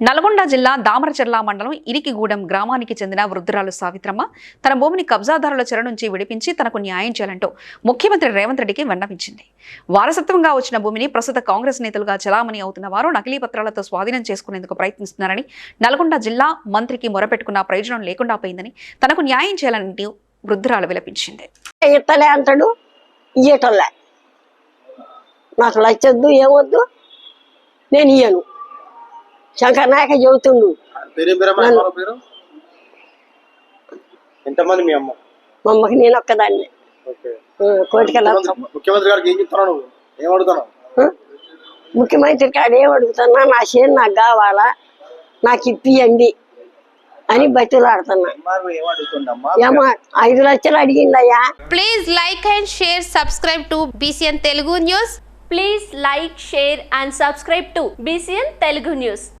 నల్గొండ జిల్లా దామరచెర్ల మండలం ఇరికిగూడెం గ్రామానికి చెందిన వృద్ధురాలు సావిత్రమ్మ తన భూమిని కబ్జాదారుల చెర నుంచి విడిపించి తనకు న్యాయం చేయాలంటూ ముఖ్యమంత్రి రేవంత్ రెడ్డికి విన్నవించింది. వారసత్వంగా వచ్చిన భూమిని ప్రస్తుత కాంగ్రెస్ నేతలుగా చలామణి అవుతున్న వారు నకిలీ పత్రాలతో స్వాధీనం చేసుకునేందుకు ప్రయత్నిస్తున్నారని నల్గొండ జిల్లా మంత్రికి మొరపెట్టుకున్న ప్రయోజనం లేకుండా పోయిందని తనకు న్యాయం చేయాలని వృద్ధురాలు విలపించింది. అంటాడు ఇయ్యటంలే నాకు లచ్చొద్దు ఏమొద్దు నేను ఇయ్యను. శంకర్ నాయక చెబుతుండు ఎంతమంది మీ అమ్మ? మా అమ్మకి నేను ఒక్కదాన్ని. ఓకే. కోటికెళ్ళ ముఖ్యమంత్రి ముఖ్యమంత్రి గారికి ఏం చెప్తున్నావు నువ్వు? ఏం అడుగుతున్నావు? ముఖ్యమంత్రి కాడ ఏం అడుగుతున్నా నా చేను నాకు కావాలా? నాకు ఇప్పియండి అని బతిలాడుతున్నా. ఐదు లక్షలు అడిగిందయ్యా Please like and share, subscribe to BCN Telugu News. Please like, share and subscribe to BCN Telugu News.